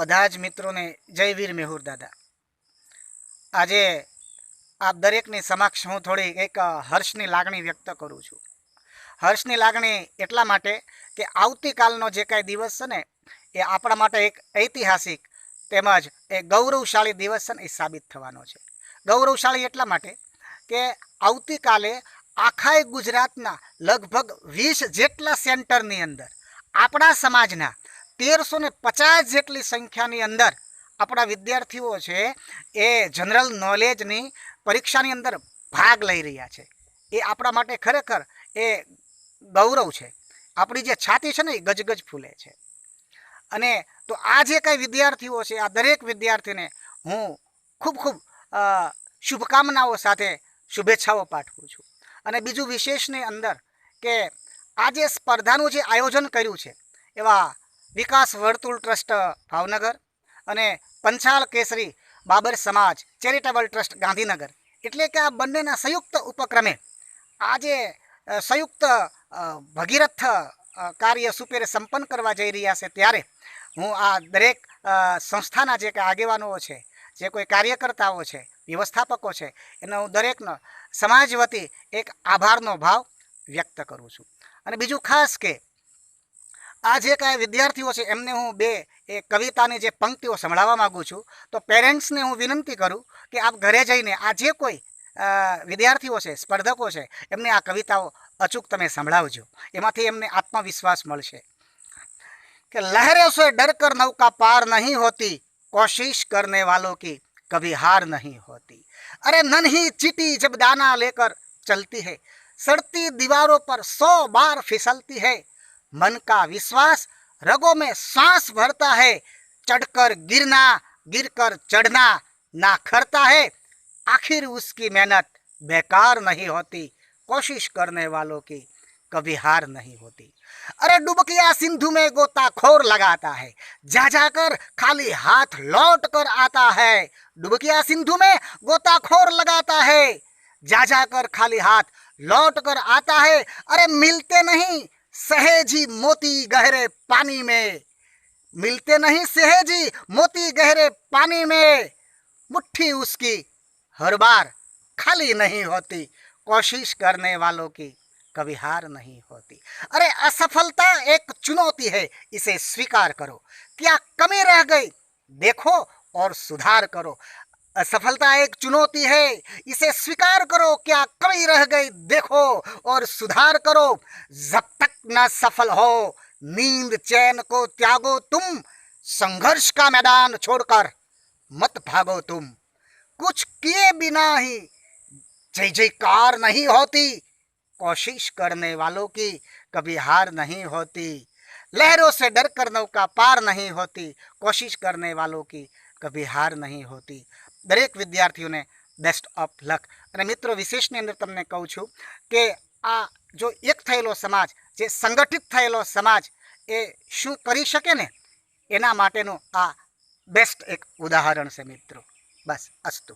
બધા જ મિત્રોને જય વીર મેહુર દાદા આજે આપ દરેકની સમક્ષ હું થોડી એક હર્ષની લાગણી વ્યક્ત કરું છું હર્ષની લાગણી એટલા માટે કે આવતીકાલનો જે કાંઈ દિવસ છે ને એ આપણા માટે એક ઐતિહાસિક તેમજ એ ગૌરવશાળી દિવસ છે ને એ સાબિત થવાનો છે ગૌરવશાળી એટલા માટે કે આવતીકાલે આખાય ગુજરાતના લગભગ વીસ જેટલા સેન્ટરની અંદર આપણા સમાજના તેરસો ને પચાસ જેટલી સંખ્યાની અંદર આપણા વિદ્યાર્થીઓ છે એ જનરલ નોલેજની પરીક્ષાની અંદર ભાગ લઈ રહ્યા છે એ આપણા માટે ખરેખર એ ગૌરવ છે આપણી જે છાતી છે ને એ ગજગજ ફૂલે છે અને તો આ જે કાંઈ વિદ્યાર્થીઓ છે આ દરેક વિદ્યાર્થીને હું ખૂબ ખૂબ શુભકામનાઓ સાથે શુભેચ્છાઓ પાઠવું છું અને બીજું વિશેષની અંદર કે આ જે સ્પર્ધાનું જે આયોજન કર્યું છે એવા વિકાસ વર્તુળ ટ્રસ્ટ ભાવનગર અને પંચાલ કેસરી બાબર સમાજ ચેરિટેબલ ટ્રસ્ટ ગાંધીનગર એટલે કે આ બંનેના સંયુક્ત ઉપક્રમે આજે સંયુક્ત ભગીરથ કાર્ય સુપેરે સંપન્ન કરવા જઈ રહ્યા છે ત્યારે હું આ દરેક સંસ્થાના જે આગેવાનો છે જે કોઈ કાર્યકર્તાઓ છે વ્યવસ્થાપકો છે એનો હું દરેકનો સમાજ વતી એક આભારનો ભાવ વ્યક્ત કરું છું અને બીજું ખાસ કે આજે કા વિદ્યાર્થીઓ છે એમણે હું બે એ કવિતાને જે પંક્તિઓ સંભળાવવા માંગુ છું તો પેરેન્ટ્સને હું વિનંતી કરું કે આપ ઘરે જઈને આ જે કોઈ વિદ્યાર્થીઓ છે સ્પર્ધકો છે એમને આ કવિતાઓ અચૂક તમે સંભળાવજો એમાંથી એમને આત્મવિશ્વાસ મળશે કે લહેરે서 ડરકર নৌকা પાર નહીં હોતી કોશિશ કરનેવાલો કી કભી હાર નહીં હોતી અરે ننહી ચીટી જબ દાના લેકર ચલતી હે સડતી દિવારો પર 100 બાર ફિસલતી હે मन का विश्वास रगो में सांस भरता है चढ़कर गिरना गिरकर चढ़ना ना खरता है आखिर उसकी मेहनत बेकार नहीं होती कोशिश करने वालों की कभी हार नहीं होती अरे डुबकिया सिंधु में गोताखोर लगाता है जा जाकर खाली हाथ लौट कर आता है डुबकिया सिंधु में गोताखोर लगाता है जा जाकर खाली हाथ लौट कर आता है अरे मिलते नहीं सहेजी मोती गहरे पानी में मिलते नहीं सहेजी मोती गहरे पानी में मुट्ठी उसकी हर बार खाली नहीं होती कोशिश करने वालों की कभी हार नहीं होती अरे असफलता एक चुनौती है इसे स्वीकार करो क्या कमी रह गई देखो और सुधार करो असफलता एक चुनौती है इसे स्वीकार करो क्या कमी रह गई देखो और सुधार करो जब तक न सफल हो नींद चैन को त्यागो तुम संघर्ष का मैदान छोड़कर मत भागो तुम कुछ किए बिना ही जय जयकार नहीं होती कोशिश करने वालों की कभी हार नहीं होती लहरों से डर कर नौका पार नहीं होती कोशिश करने वालों की कभी हार नहीं होती દરેક વિદ્યાર્થીઓને બેસ્ટ ઓફ લક અને મિત્રો વિશેષની અંદર તમને કહું છું કે આ જો એક થયેલો સમાજ જે સંગઠિત થયેલો સમાજ એ શું કરી શકે ને એના માટેનું આ બેસ્ટ એક ઉદાહરણ છે મિત્રો બસ અસ્તુ